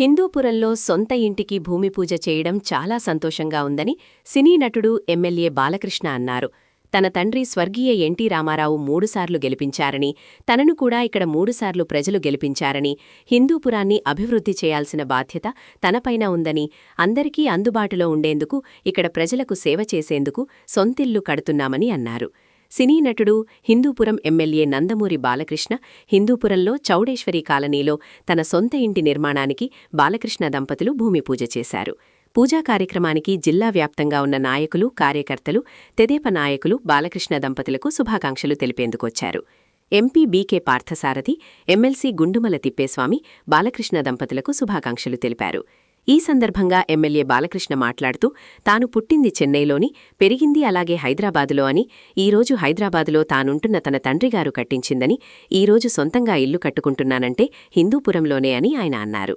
హిందూపురంలో సొంత ఇంటికి భూమి పూజ చేయడం చాలా సంతోషంగా ఉందని సినీ నటుడు ఎమ్మెల్యే బాలకృష్ణ అన్నారు. తన తండ్రి స్వర్గీయ ఎన్టీ రామారావు మూడుసార్లు గెలిపించారని తనను కూడా ఇక్కడ మూడుసార్లు ప్రజలు గెలిపించారని హిందూపురాన్ని అభివృద్ధి చేయాల్సిన బాధ్యత తనపైన ఉందని అందరికీ అందుబాటులో ఉండేందుకు ఇక్కడ ప్రజలకు సేవ చేసేందుకు సొంతిల్లు కడుతున్నామని అన్నారు. సినీ నటుడు హిందూపురం ఎమ్మెల్యే నందమూరి బాలకృష్ణ హిందూపురంలో చౌడేశ్వరి కాలనీలో తన సొంత ఇంటి నిర్మాణానికి బాలకృష్ణ దంపతులు భూమి పూజ చేశారు. పూజా కార్యక్రమానికి జిల్లా వ్యాప్తంగా ఉన్న నాయకులు కార్యకర్తలు తెదేప నాయకులు బాలకృష్ణ దంపతులకు శుభాకాంక్షలు తెలిపేందుకొచ్చారు. MP BK Parthasarathi MLC Gundumala Thippeswamy Balakrishna దంపతులకు శుభాకాంక్షలు తెలిపారు. ఈ సందర్భంగా ఎమ్మెల్యే బాలకృష్ణ మాట్లాడుతూ తాను పుట్టింది చెన్నైలోని పెరిగింది అలాగే హైదరాబాదులో అని ఈరోజు హైదరాబాదులో తానుంటున్న తన తండ్రిగారు కట్టించిందని ఈరోజు సొంతంగా ఇల్లు కట్టుకుంటున్నానంటే హిందూపురంలోనే అని ఆయన అన్నారు.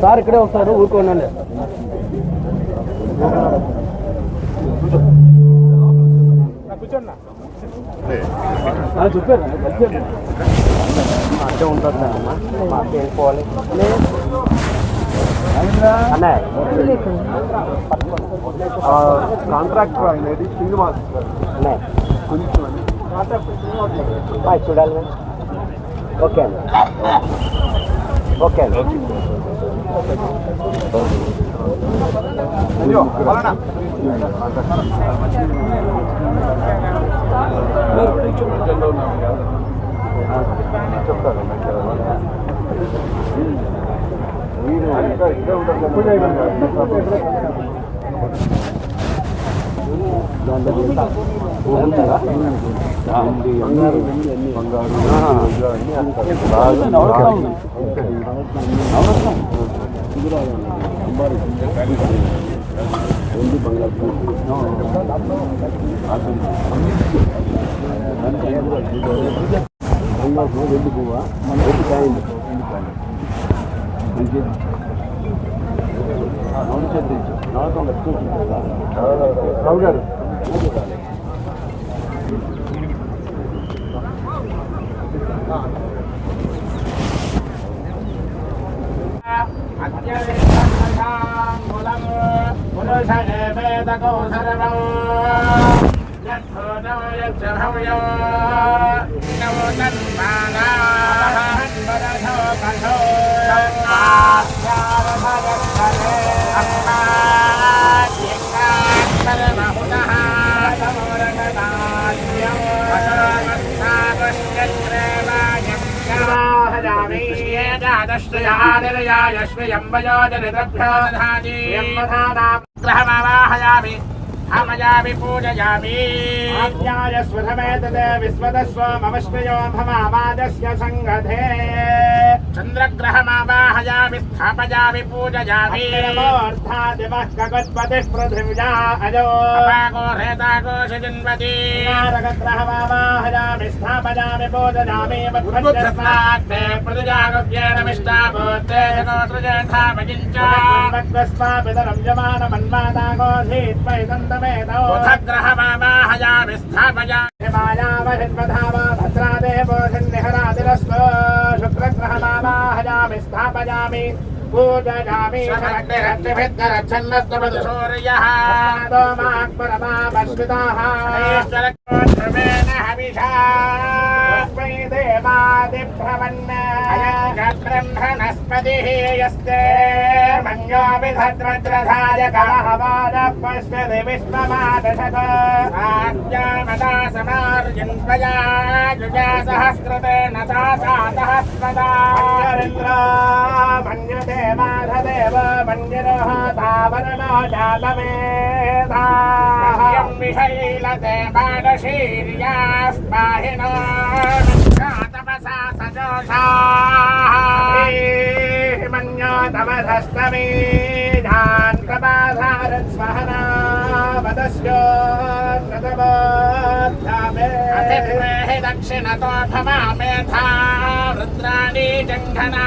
సార్ ఇక్కడే వస్తారు ఊరుకోండి చెప్పారు ఉంటుంది అమ్మా అట్టే వెళ్ళిపోవాలి అన్నయ్య కాంట్రాక్టర్ అనేది శ్రీనివాస్ అన్నయ్య కొంచెం చూడాలి ఓకే అండి. ఓకే. అండి బంగారు అయ్యో వలన చెప్తారు మీరు ఇంకా ఇక్కడే ఉంటారు బంగారు బంగారు వెండి పువ్వా వెండి కాయండి రావు గారు పురుషేతకో సర్వం యక్షోయక్షవ్యో తన్మానా పరశో కఠో ष्टयानिरयायश्वयम्बयोजनितभ्यो धानी विग्रहमावाहयामि हमयामि पूजयामि। आज्ञायस्वधमेतदे विस्मतस्व मम श्रेयो भमामादस्य सङ्गधे। चन्द्रग्रहमावाहयामि स्थापयामि पूजयामि। पृथिव्या अजो। स्थापयामि पूजयामि जगोसृजेथामगिञ्च वक्तस्मापितरं यमानमन्वादागोधीत्वैदन्तमेतौ ग्रहमावाहयामि स्थापयामि हिमायावहिन्वधावा भद्रादेवो सन्निहरादिरस्व शुक्रग्रहमावाहयामि स्थापयामि पूजयामि शक्तिभिद्गरच्छन्नस्तमधुसूर्यः दोमाक्परमामश्रिताः हविषा वै देवादिभ्रवन् ब्रह्मणस्पतिः यस्ते मन्योऽभिधद्रधायकमहवादपश्यति विश्वमादशत आज्ञामदा समार्यन्त्वया युजा सहस्रतेन सा सा सहस्रदा मन्यते माधदेव मन्यरः तावरणो जातमेधा विषैलते बाणशीर्यास्पाहिना सा सजोषा मन्योतमधस्तमेधान् प्रबाधारन् स्वहना वदस्योन्नतबोद्धामे दक्षिणतो भवामेधा रुद्राणि जङ्घना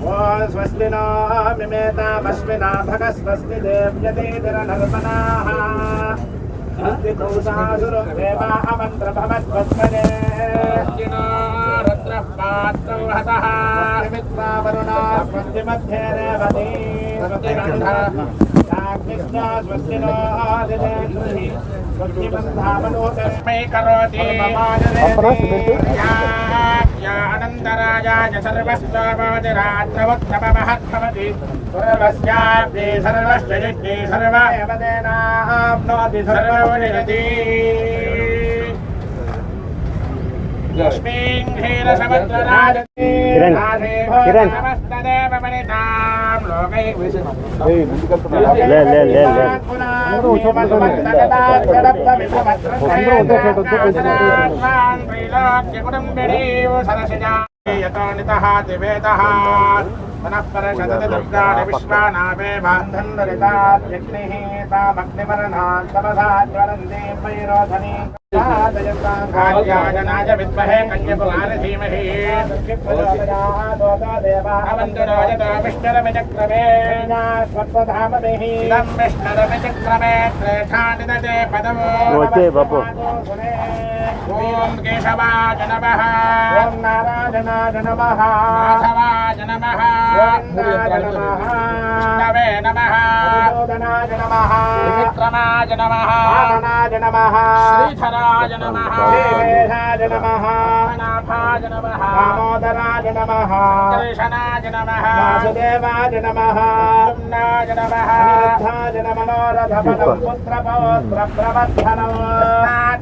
स्वस्ति नो मिमेतामश्विना भग देव्यतेतिरनर्मणाः स्वस्ति कौसासुरो देवा पात्रौ हतः मित्रावरुणा स्वस्ति मध्ये रेवती स्वस्ति गन्धः स्वस्ति नो आदिदेन्द्रिः स्वस्ति बन्धावनोतस्मै करोति अनन्तराजाय सर्वस्वमादिरात्रवत्तममहद्भवति सर्वस्याब्दे सर्वस्य यज्ञे सर्व కిరణ్ కిరణ్. కుటుంబిణీ సరసిజా యతో నిత దివేద पुनःपरशतदुर्गाणि विश्वानामे बान्धन्नरिताद्यग्निः तामग्निमरणान्तमसाज्वलन्तीं वैरोधनी ाय विद्महे कन्यकुमार धीमहि विष्णुरमिचक्रमे स्वत्वधामभिः विष्णुरमिचक्रमे श्रेष्ठानि ददे पदमो ॐ केशवाय नमः ॐ नारायणाय नमः माधवाय नमः విష్ణవే నమః. విక్రమాయ నమః. నమః. శ్రీధరాయ నమః. శ్రీవేషాయ నమః. నాథాయ నమః. దామోదరాయ నమః. కృష్ణాయ నమః. వాసుదేవాయ నమః. నాయ నమః. అనిరుద్ధాయ నమనోరథపదం పుత్రపౌత్ర ప్రవర్ధనం.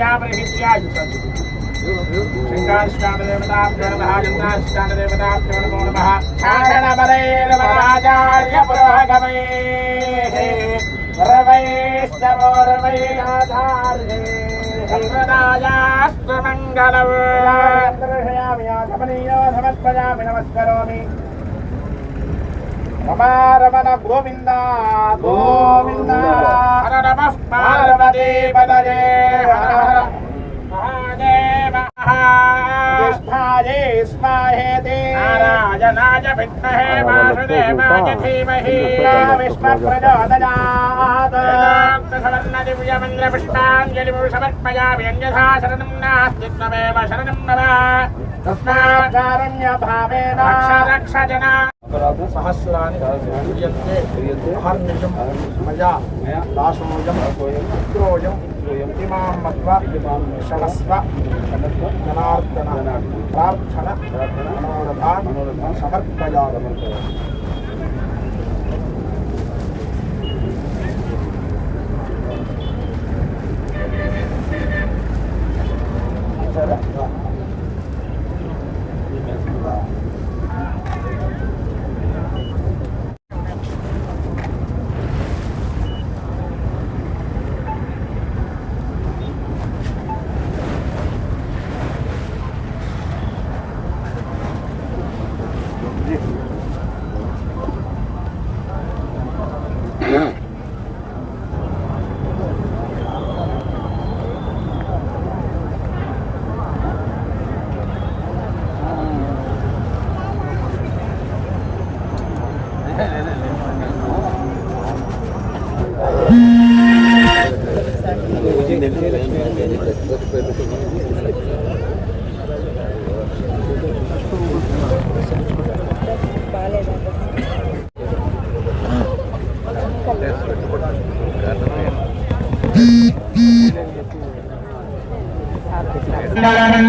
తస్మాత్ శివం మే స్యార్దశాంతిం ప్రయచ్చమే ప్రక్ష్యామహిత్యాయుసత్ శంకాష్టానదేవతాభ్యో నమః. జంతాష్టానదేవతాభ్యో నమో నమః శాసనపరైరమరాచార్య పురోగమైః రవైశ్చమోరవైనాచార్యే సంప్రదాయాస్తు మంగళం దర్శయామి ఆగమనీయో సమర్పయామి నమస్కరోమి. రమారమణ గోవింద గోవింద హర నమః పార్వతీ పదజే హర హర మహాదేవ జ్యేష్ఠాయే స్వాహేతి నారాయణాయ విద్మహే వాసుదేవాయ ధీమహి విష్ణ ప్రచోదయాత్ సవర్ణ దివ్యమంద్ర పుష్పాంజలి సమర్పయామి అన్యథా శరణం నాస్తి త్వమేవ శరణం మమ తస్మాచారణ్య భావేన రక్ష రక్ష జనా सहस्राणि ह्रियन्ते अहर्निशं मया दासोऽयं पुत्रोऽयं इमां मत्वा शमस्व जनार्दन प्रार्थन मनोरथान् समर्पयामि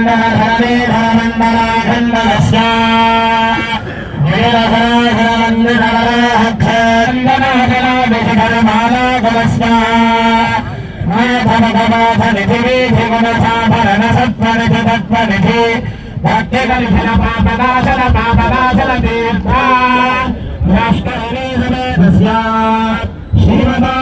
खंडन धरवे धरमंडला खंडनस्या श्रीमता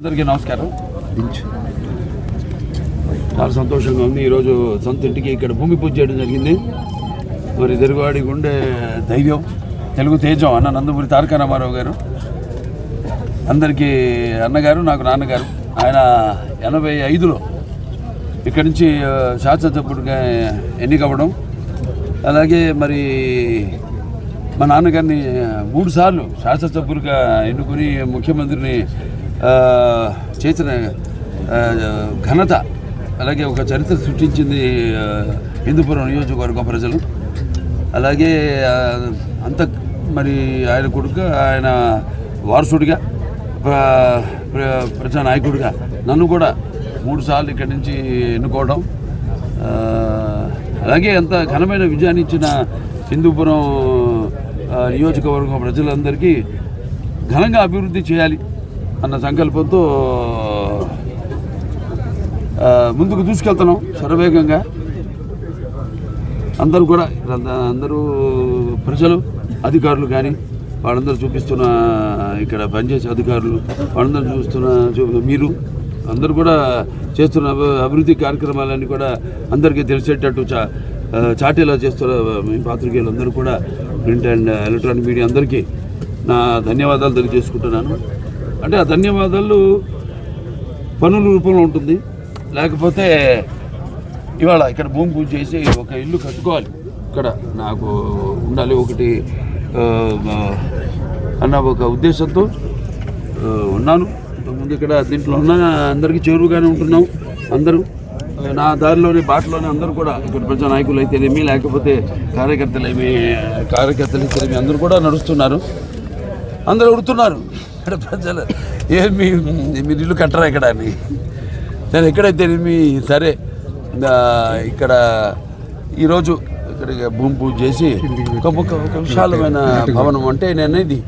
అందరికీ నమస్కారం. చాలా సంతోషంగా ఉంది. ఈరోజు సొంత ఇంటికి ఇక్కడ భూమి పూజ చేయడం జరిగింది. మరి తెలుగువాడి గుండె ధైర్యం తెలుగు తేజం. అన్న నందమూరి తారక రామారావు గారు అందరికీ అన్నగారు నాకు నాన్నగారు. ఆయన ఎనభై ఐదులో ఇక్కడి నుంచి శాసనసభ్యుడిగా ఎన్నికవ్వడం. అలాగే మరి మా నాన్నగారిని మూడుసార్లు శాసనసభ్యులుగా ఎన్నుకుని ముఖ్యమంత్రిని చేసిన ఘనత అలాగే ఒక చరిత్ర సృష్టించింది హిందూపురం నియోజకవర్గం ప్రజలు. అలాగే అంత మరి ఆయన కొడుకు ఆయన వారసుడిగా ప్ర- ప్రజా నాయకుడిగా నన్ను కూడా మూడుసార్లు ఇక్కడి నుంచి ఎన్నుకోవడం అలాగే ఎంత ఘనమైన విజయాన్ని ఇచ్చిన హిందూపురం నియోజకవర్గం ప్రజలందరికీ ఘనంగా అభివృద్ధి చేయాలి. అన్న సంకల్పంతో ముందుకు దూసుకెళ్తున్నాం శరవేగంగా అందరూ కూడా అందరూ ప్రజలు అధికారులు కానీ వాళ్ళందరూ చూపిస్తున్న ఇక్కడ పనిచేసే అధికారులు వాళ్ళందరూ చూస్తున్న మీరు అందరూ కూడా చేస్తున్న అభి- అభివృద్ధి కార్యక్రమాలన్నీ కూడా అందరికీ తెలిసేటట్టు చా చాటేలా చేస్తున్న మీ పాత్రికేయులందరూ కూడా ప్రింట్ అండ్ ఎలక్ట్రానిక్ మీడియా అందరికీ నా ధన్యవాదాలు తెలియజేసుకుంటున్నాను. అంటే ఆ ధన్యవాదాలు పనుల రూపంలో ఉంటుంది. లేకపోతే ఇవాళ ఇక్కడ భూమి పూజ చేసి ఒక ఇల్లు కట్టుకోవాలి. ఇక్కడ నాకు ఉండాలి ఒకటి అన్న ఒక ఉద్దేశంతో ఉన్నాను. ఇంతకుముందు ఇక్కడ దీంట్లో ఉన్న అందరికీ చేరువుగానే ఉంటున్నాం అందరూ. నా దారిలోనే బాటలోనే అందరూ కూడా ఇక్కడ ప్రజా నాయకులు అయితేనేమి లేకపోతే కార్యకర్తలేమి కార్యకర్తలు అయితేనేమి అందరూ కూడా నడుస్తున్నారు. అందరూ ఉడుతున్నారు. ఇక్కడ ప్రజలు ఏమి మీరు ఇల్లు కట్టరా ఇక్కడ? అని నేను ఎక్కడైతేనేమి సరే ఇక్కడ ఈరోజు ఇక్కడ భూమి పూజ చేసి ఒక ఒక ఒక విశాలమైన భవనం అంటే నేను ఇది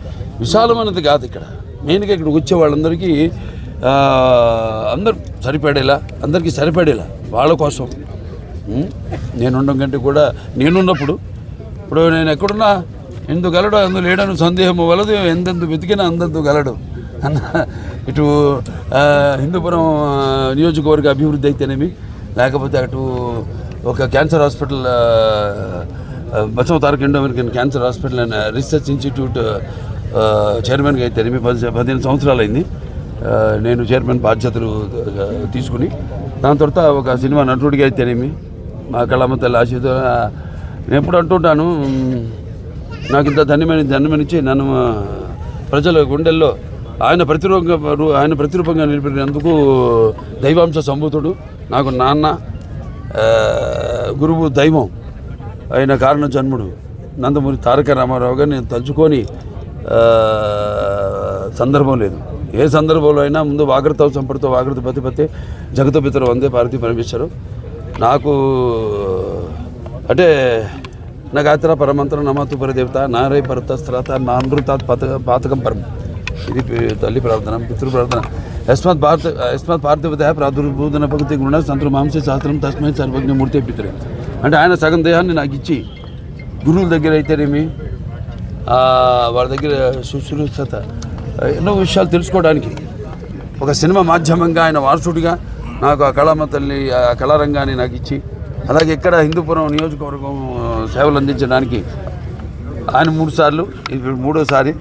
విశాలమైనది కాదు ఇక్కడ. మెయిన్గా ఇక్కడ వచ్చే వాళ్ళందరికీ అందరు అందరూ సరిపడేలా అందరికీ సరిపడేలా వాళ్ళ కోసం. నేనుండం కంటే కూడా నేనున్నప్పుడు ఇప్పుడు నేను ఎక్కడున్నా ఎందు గలడు అందు లేడను సందేహము వలదు ఎంతెందు వెతికినా అందందు గలడు. అన్న ఇటు హిందూపురం నియోజకవర్గ అభివృద్ధి అయితేనేమి లేకపోతే అటు ఒక cancer hospital Basava Taraka Indo American cancer hospital and research institute చైర్మన్గా అయితేనేమి పది పదిహేను సంవత్సరాలు అయింది నేను చైర్మన్ బాధ్యతలు తీసుకుని దాని తర్వాత ఒక సినిమా నటుడిగా అయితేనేమి మా కళమ్మ తల్లి నేను ఎప్పుడు అంటుంటాను నాకు ఇంత ధన్యమైన ధన్యమనిచ్చి నన్ను ప్రజల గుండెల్లో ఆయన ప్రతిరూపంగా ఆయన ప్రతిరూపంగా నిలిపినందుకు దైవాంశ సంభూతుడు నాకు నాన్న గురువు దైవం ఆయన కారణ జన్ముడు నందమూరి తారక రామారావు నేను తలుచుకొని సందర్భం లేదు. ఏ సందర్భంలో అయినా ముందు వాగ్రత సంపడితో వాగ్రత పతిపతి జగత పితరు వందే పార్వతీ పరమేశ్వరు. నాకు అంటే నగాత్ర పరమంత్రం నమతు పరదేవత నారై పరతస్త్రాత నానృతాత్ పాతక పాతకం పరం. ఇది తల్లి ప్రార్థన పితృ ప్రార్థన. యస్మాత్ భారత యస్మాత్ పార్థివత ప్రాదుర్భూతన భక్తి గుణ సంతృ మాంస శాస్త్రం తస్మై సర్వజ్ఞమూర్తి పితృ. అంటే ఆయన సగం దేహాన్ని నాకు ఇచ్చి గురువుల దగ్గర అయితేనేమి వాళ్ళ దగ్గర శుశ్రూషత. ఎన్నో విషయాలు తెలుసుకోవడానికి. ఒక సినిమా మాధ్యమంగా ఆయన వారసుడిగా నాకు ఆ కళామ తల్లి ఆ కళారంగాన్ని నాకు ఇచ్చి అలాగే ఇక్కడ హిందూపురం నియోజకవర్గం సేవలు అందించడానికి ఆయన మూడు సార్లు ఇప్పుడు మూడోసారి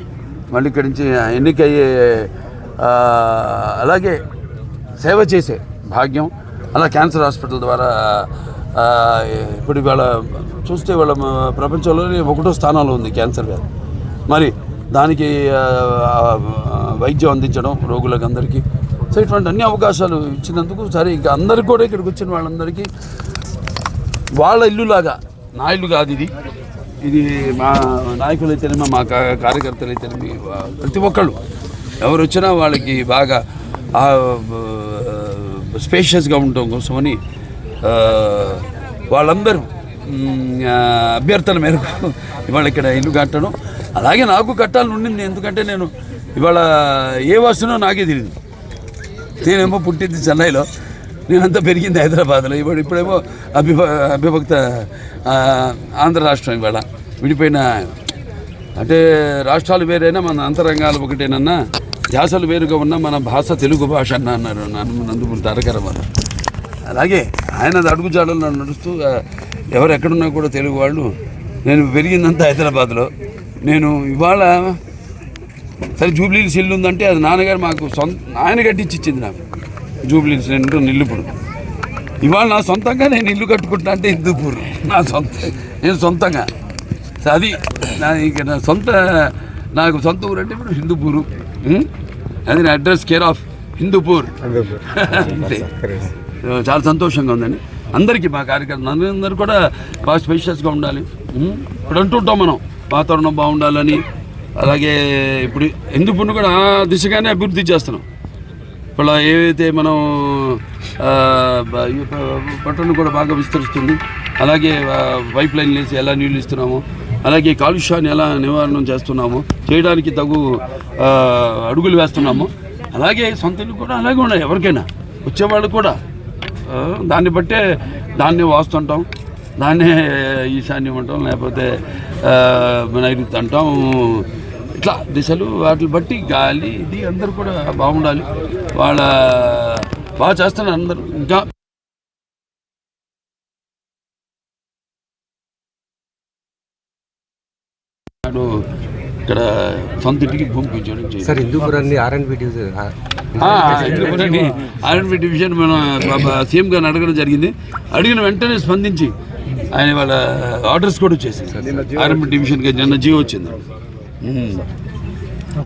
మళ్ళీ ఇక్కడి నుంచి ఎన్నికయ్యే అలాగే సేవ చేసే భాగ్యం అలా క్యాన్సర్ హాస్పిటల్ ద్వారా ఇప్పుడు ఇవాళ చూస్తే వాళ్ళ ప్రపంచంలోనే ఒకటో స్థానంలో ఉంది క్యాన్సర్ వ్యాధి. మరి దానికి వైద్యం అందించడం రోగులకు అందరికీ. సో ఇటువంటి అన్ని అవకాశాలు ఇచ్చినందుకు సరే ఇంకా అందరికీ కూడా ఇక్కడికి వచ్చిన వాళ్ళందరికీ వాళ్ళ ఇల్లులాగా నా ఇల్లు కాదు ఇది. ఇది మా నాయకులు అయితేనేమో మా కా- కార్యకర్తలు అయితేనే ప్రతి ఒక్కళ్ళు. ఎవరు వచ్చినా వాళ్ళకి బాగా స్పేషియస్గా ఉండటం కోసమని వాళ్ళందరూ అభ్యర్థన మేరకు ఇవాళ ఇక్కడ ఇల్లు కట్టడం. అలాగే నాకు కట్టాలని ఉండింది ఎందుకంటే నేను ఇవాళ ఏ వస్తునో నాకే తెలియదు నేనేమో పుట్టింది చెన్నైలో. నేనంతా పెరిగింది హైదరాబాద్లో. ఇప్పుడు ఇప్పుడేమో అభిభ అభిభక్త ఆంధ్ర రాష్ట్రం ఇవాళ. విడిపోయిన అంటే రాష్ట్రాలు వేరైనా మన అంతరంగాలు ఒకటేనన్నా యాసలు వేరుగా ఉన్న మన భాష తెలుగు భాష అన్న అన్నారు నన్ను నందుమూరి తారక రామారావు. అలాగే ఆయన అడుగుజాడల్లో నడుస్తూ ఆ, ఎవరు ఎక్కడున్నా కూడా తెలుగు వాళ్ళు నేను పెరిగిందంతా హైదరాబాద్లో. నేను ఇవాళ సరే జూబ్లీలు సిల్లు ఉందంటే అది నాన్నగారు మాకు సొంత ఆయన కట్టించి ఇచ్చింది నాకు. ఉంటున్న ఇల్లు ఇప్పుడు ఇవాళ నా సొంతంగా నేను ఇల్లు కట్టుకుంటా అంటే హిందూపూర్. నా సొంత నేను సొంతంగా. అది నా ఇక నా సొంత నాకు సొంత ఊరు అంటే ఇప్పుడు హిందూపూరు? అది నా అడ్రస్ కేర్ ఆఫ్ హిందూపూర్. అంతే. చాలా సంతోషంగా ఉందండి. అందరికీ మా కార్యకర్తలు అందరూ కూడా బాగా స్పెషల్స్గా ఉండాలి? ఇప్పుడు అంటుంటాం మనం వాతావరణం బాగుండాలని. అలాగే ఇప్పుడు ఎందుకు కూడా ఆ దిశగానే అభివృద్ధి చేస్తున్నాం. ఇప్పుడు ఏవైతే మనం పట్టణం కూడా బాగా విస్తరిస్తుంది. అలాగే పైప్ లైన్లు వేసి ఎలా నీళ్ళు ఇస్తున్నాము అలాగే కాలుష్యాన్ని ఎలా నివారణ చేస్తున్నాము చేయడానికి తగు అడుగులు వేస్తున్నాము అలాగే సొంత ఇల్లు కూడా అలాగే ఉన్నాయి ఎవరికైనా. వచ్చేవాళ్ళు కూడా దాన్ని బట్టే దాన్నే వాస్తుంటాం దాన్నే ఈశాన్యం అంటాం లేకపోతే నైరుతి అంటాం ఇట్లా దిశలు వాటిని బట్టి గాలి ఇది అందరు కూడా బాగుండాలి. వాళ్ళ బాగా చేస్తున్నారు అందరూ. ఇంకా ఇక్కడ సొంత ఇంటికి భూమి పెంచడం sir హిందూపురాన్ని R and B division. R and B division మనం సీఎం గారిని అడగడం జరిగింది. అడిగిన వెంటనే స్పందించి ఆయన వాళ్ళ ఆర్డర్స్ కూడా వచ్చేసాయి. ఆర్ఎన్బి డివిజన్కి నిన్న జీవో వచ్చింది Mm. So,